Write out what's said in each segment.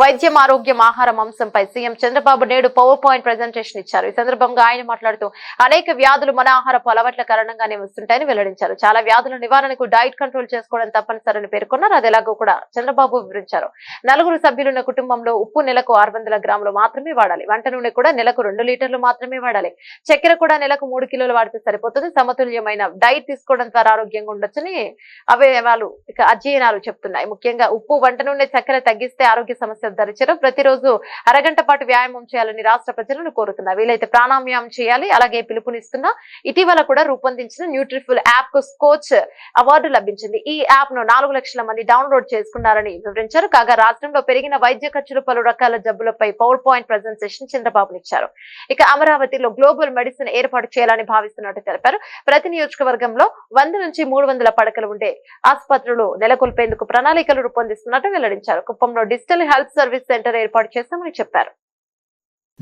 వైద్యం ఆరోగ్యం ఆహారం అంశంపై సీఎం చంద్రబాబు నేడు పవర్ పాయింట్ ప్రజెంటేషన్ ఇచ్చారు. ఈ సందర్భంగా ఆయన మాట్లాడుతూ అనేక వ్యాధులు మన ఆహారపు అలవాట్ల కారణంగానే వస్తుంటాయని వెల్లడించారు. చాలా వ్యాధుల నివారణకు డైట్ కంట్రోల్ చేసుకోవడం తప్పనిసరని పేర్కొన్నారు. అది ఎలాగో కూడా చంద్రబాబు వివరించారు. నలుగురు సభ్యులున్న కుటుంబంలో ఉప్పు నెలకు ఆరు వందల గ్రాములు మాత్రమే వాడాలి. వంట నూనె కూడా నెలకు రెండు లీటర్లు మాత్రమే వాడాలి. చక్కెర కూడా నెలకు మూడు కిలోలు వాడితే సరిపోతుంది. సమతుల్యమైన డైట్ తీసుకోవడం ద్వారా ఆరోగ్యంగా ఉండొచ్చని అవయవాలు ఇక అధ్యయనాలు చెప్తున్నాయి. ముఖ్యంగా ఉప్పు వంట నూనె చక్కెర తగ్గిస్తే ఆరోగ్య సమస్యలు దరిచరం ప్రతిరోజు అరగంట పాటు వ్యాయామం చేయాలని రాష్ట్ర ప్రజలను కోరుతున్నా. వీలైతే ప్రాణాయామం చేయాలి అలాగే పిలుపునిస్తున్నా ఇటీవల కూడా రూపొందించిన న్యూట్రిఫుల్ యాప్కు స్కోచ్ అవార్డు లభించింది. ఈ యాప్ను నాలుగు లక్షల మంది డౌన్లోడ్ చేసుకున్నారని వివరించారు. కాగా రాష్ట్రంలో పెరిగిన వైద్య ఖర్చులు పలు రకాల జబ్బులపై పవర్ పాయింట్ ప్రజెంటేషన్ చంద్రబాబునిచ్చారు. ఇక అమరావతిలో గ్లోబల్ మెడిసిన్ ఏర్పాటు చేయాలని భావిస్తున్నట్టు తెలిపారు. ప్రతి నియోజకవర్గంలో వంద నుంచి మూడు వందల పడకలు ఉండే ఆసుపత్రులు నెలకొల్పేందుకు ప్రణాళికలు రూపొందిస్తున్నట్టు వెల్లడించారు. కుప్పంలో డిజిటల్ హెల్త్ సర్వీస్ సెంటర్ ఏర్పాటు చేస్తామని చెప్పారు.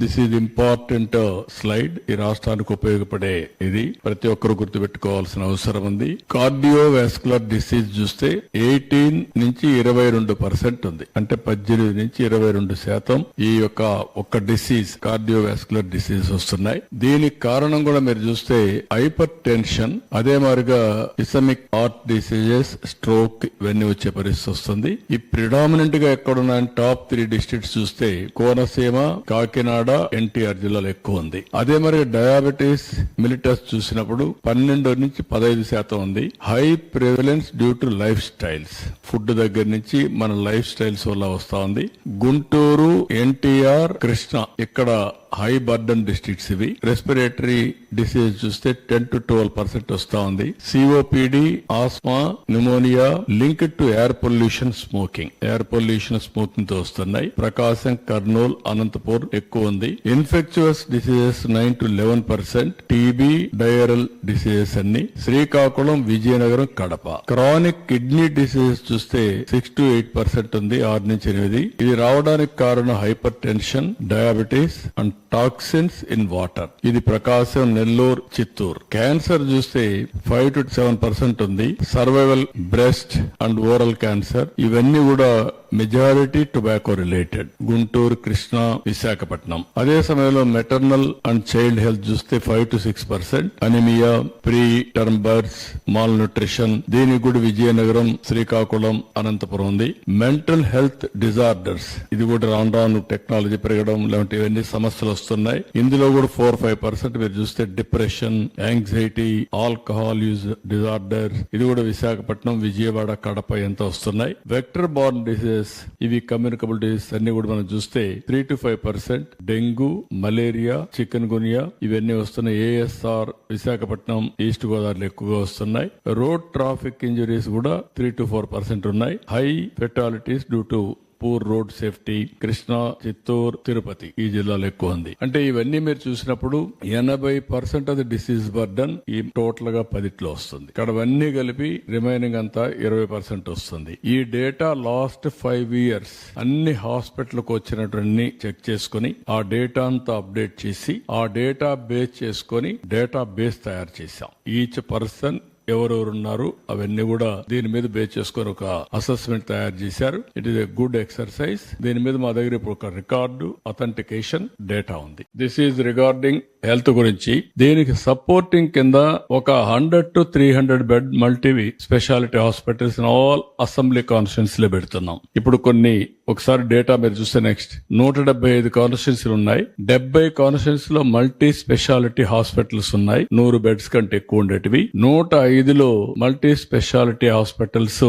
దిస్ ఈజ్ ఇంపార్టెంట్ స్లైడ్ ఈ రాష్ట్రానికి ఉపయోగపడే ఇది. ప్రతి ఒక్కరు గుర్తుపెట్టుకోవాల్సిన అవసరం ఉంది. కార్డియో వాస్కులర్ డిసీజ్ చూస్తే ఎయిటీన్ నుంచి ఇరవై రెండు పర్సెంట్ ఉంది. అంటే పద్దెనిమిది నుంచి ఇరవై రెండు శాతం ఈ యొక్క ఒక డిసీజ్ కార్డియో వాస్కులర్ డిసీజ్ వస్తున్నాయి. దీనికి కారణం కూడా మీరు చూస్తే హైపర్ టెన్షన్ అదే మారిగా ఇసమిక్ హార్ట్ డిసీజెస్ స్ట్రోక్ ఇవన్నీ వచ్చే పరిస్థితి వస్తుంది. ఈ ప్రిడామినెంట్గా ఎక్కడున్న టాప్ త్రీ డిస్ట్రిక్ట్స్ చూస్తే కోనసీమ కాకినాడ ఎన్టీఆర్ జిల్లాలో ఎక్కువ ఉంది. అదే మరి డయాబెటీస్ మిలిటస్ చూసినప్పుడు పన్నెండు నుంచి పదహైదు శాతం ఉంది. High prevalence due to lifestyles. Food దగ్గర నుంచి మన లైఫ్ స్టైల్స్ వల్ల వస్తా ఉంది. గుంటూరు ఎన్టీఆర్ కృష్ణ ఇక్కడ హై బర్డన్ డిస్ట్రిక్ట్స్ ఇవి. రెస్పిరేటరీ డిసీజ్ చూస్తే టెన్ టు ట్వెల్వ్ పర్సెంట్ వస్తా ఉంది. COPD asthma pneumonia link to air pollution smoking air pollution స్మోకింగ్తో వస్తున్నాయి. ప్రకాశం కర్నూల్ అనంతపూర్ ఎక్కువ ఉంది. Infectious diseases nine to eleven percent TB diarrhoeal diseases అన్ని. Srikakulam Vizianagaram Kadapa. Chronic kidney diseases చూస్తే six to eight percent ఉంది. ఆరు నుంచి ఎనిమిది. ఇది రావడానికి కారణం hypertension diabetes and toxins in water ఇది ప్రకాశం నెల్లూరు చిత్తూరు. క్యాన్సర్ చూస్తే ఫైవ్ టు సెవెన్ పర్సెంట్ ఉంది. Survival breast and oral cancer ఇవన్నీ కూడా majority tobacco related Guntur Krishna Visakhapatnam. అదే సమయంలో మెటర్నల్ అండ్ చైల్డ్ హెల్త్ చూస్తే five to six percent anaemia preterm births malnutrition దీనికి కూడా విజయనగరం శ్రీకాకుళం అనంతపురం ఉంది. మెంటల్ హెల్త్ డిజార్డర్స్ ఇది కూడా రాను రాను టెక్నాలజీ పెరగడం లాంటి ఇవన్నీ సమస్యలు వస్తున్నాయి. ఇందులో కూడా ఫోర్ ఫైవ్ పర్సెంట్ మీరు చూస్తే depression anxiety alcohol use disorder ఇది కూడా విశాఖపట్నం విజయవాడ కడప ఎంత వస్తున్నాయి. వెక్టర్ బార్న్ డిసీజెస్ ఇవి కమ్యూనికబుల్ డిసీజెస్ అన్ని కూడా మనం చూస్తే three to five percent dengue malaria chikungunya ఇవన్నీ వస్తున్నాయి. ఏఎస్ఆర్ విశాఖపట్నం ఈస్ట్ గోదావరిలో ఎక్కువగా వస్తున్నాయి. రోడ్ ట్రాఫిక్ ఇంజరీస్ కూడా త్రీ టు ఫోర్ పర్సెంట్ ఉన్నాయి. High fatalities due to poor road safety Krishna Chittoor Tirupati ఈ జిల్లాలో ఎక్కువ ఉంది. అంటే ఇవన్నీ మీరు చూసినప్పుడు ఎనభై పర్సెంట్ ఆఫ్ డిసీజ్ బర్డన్ ఈ టోటల్గా పదిట్లో వస్తుంది. ఇక్కడ అవన్నీ కలిపి రిమైనింగ్ అంతా ఇరవై పర్సెంట్ వస్తుంది. ఈ డేటా లాస్ట్ ఫైవ్ ఇయర్స్ అన్ని హాస్పిటల్కి వచ్చినటువంటి చెక్ చేసుకుని ఆ డేటా అంతా అప్డేట్ చేసి ఆ డేటా బేస్ చేసుకొని డేటా బేస్ తయారు చేశాం. ఈచ్ పర్సన్ ఎవరెవరు ఉన్నారు అవన్నీ కూడా దీని మీద బేస్ చేసుకొని ఒక అసెస్మెంట్ తయారు చేశారు. It is a good exercise దీని మీద మా దగ్గర ఇప్పుడు ఒక రికార్డు అథెంటికేషన్ డేటా ఉంది. దిస్ ఈజ్ రిగార్డింగ్ హెల్త్ గురించి. దీనికి సపోర్టింగ్ కింద ఒక hundred to three hundred bed multi speciality hospitals in all assembly కాన్స్టిట్యూన్స్లో పెడుతున్నాం. ఇప్పుడు కొన్ని ఒకసారి డేటా మీరు చూస్తే నెక్స్ట్ నూట డెబ్బై ఐదు కాన్స్టిట్యూన్సీలు ఉన్నాయి. డెబ్బై కాన్స్టిట్యూన్సీ లో మల్టీ స్పెషాలిటీ హాస్పిటల్స్ ఉన్నాయి. నూరు బెడ్స్ కంటే ఎక్కువ ఉండేటివి. నూట ఐదు ఐదులో మల్టీ స్పెషాలిటీ హాస్పిటల్స్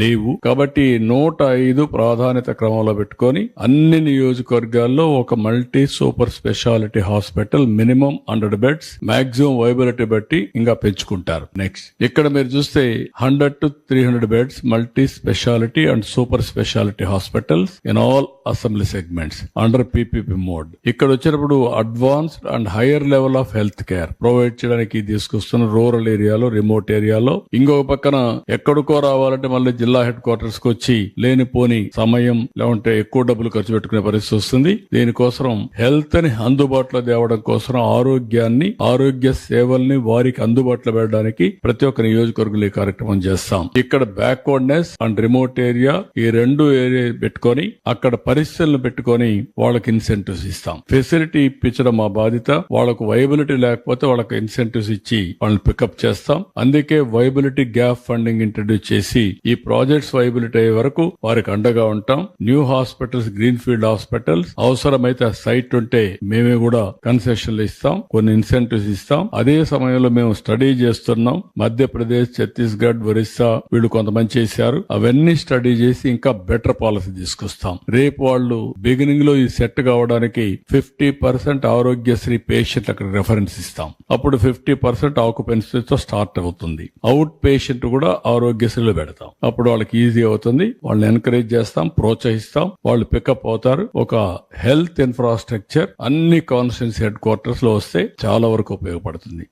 లేవు. కాబట్టి నూట ఐదు ప్రాధాన్యత క్రమంలో పెట్టుకొని అన్ని నియోజకవర్గాల్లో ఒక multi super speciality hospital minimum hundred beds maximum viability బట్టి ఇంకా పెంచుకుంటారు. నెక్స్ట్ ఇక్కడ మీరు చూస్తే hundred to three hundred beds multi speciality and super speciality hospitals in all assembly segments under PPP mode ఇక్కడ వచ్చినప్పుడు advanced and higher level of health care provide చేయడానికి తీసుకొస్తున్న రూరల్ ఏరియాలో రిమోట్ ఏరియాలో. ఇంకొక పక్కన ఎక్కడికో రావాలంటే మళ్ళీ జిల్లా హెడ్ క్వార్టర్స్కి వచ్చి లేనిపోని సమయం లేకుంటే ఎక్కువ డబ్బులు ఖర్చు పెట్టుకునే పరిస్థితి వస్తుంది. దీనికోసం హెల్త్ని అందుబాటులో తేవడం కోసం ఆరోగ్యాన్ని ఆరోగ్య సేవల్ని వారికి అందుబాటులో పెట్టడానికి ప్రతి ఒక్క నియోజకవర్గంలో ఈ కార్యక్రమం చేస్తాం. ఇక్కడ బ్యాక్వర్డ్నెస్ అండ్ రిమోట్ ఏరియా ఈ రెండు ఏరియా పెట్టుకొని అక్కడ పరిస్థితులను పెట్టుకొని వాళ్ళకి ఇన్సెంటివ్స్ ఇస్తాం. ఫెసిలిటీ ఇప్పించడం మా బాధ్యత. వాళ్ళకు వైబిలిటీ లేకపోతే వాళ్ళకి ఇన్సెంటివ్స్ ఇచ్చి వాళ్ళని పికప్ చేస్తాం. అందుకే వైబిలిటీ గ్యాప్ ఫండింగ్ ఇంట్రడ్యూస్ చేసి ఈ ప్రాజెక్ట్స్ వైబిలిటీ అయ్యే వరకు వారికి అండగా ఉంటాం. New hospitals green field hospitals అవసరమైతే సైట్ ఉంటే మేమే కూడా కన్సెషన్లు ఇస్తాం కొన్ని ఇన్సెంటివ్స్ ఇస్తాం. అదే సమయంలో మేము స్టడీ చేస్తున్నాం. మధ్యప్రదేశ్ ఛత్తీస్గఢ్ ఒరిస్సా వీళ్ళు కొంతమంది చేశారు. అవన్నీ స్టడీ చేసి ఇంకా బెటర్ పాలసీ తీసుకొస్తాం. రేపు వాళ్ళు బిగినింగ్లో ఈ సెట్ కావడానికి ఫిఫ్టీ పర్సెంట్ ఆరోగ్యశ్రీ పేషెంట్ అక్కడ రెఫరెన్స్ ఇస్తాం. అప్పుడు ఫిఫ్టీ పర్సెంట్ ఆక్యుపెన్సీతో స్టార్ట్ అవుతుంది. అవుట్ పేషెంట్ కూడా ఆరోగ్యశ్రీలో పెడతాం. అప్పుడు వాళ్ళకి ఈజీ అవుతుంది. వాళ్ళని ఎంకరేజ్ చేస్తాం ప్రోత్సహిస్తాం. వాళ్ళు పికప్ అవుతారు. ఒక హెల్త్ ఇన్ఫ్రాస్ట్రక్చర్ అన్ని కాన్స్టిట్యూన్సీ హెడ్ క్వార్టర్స్లో వస్తే చాలా వరకు ఉపయోగపడుతుంది.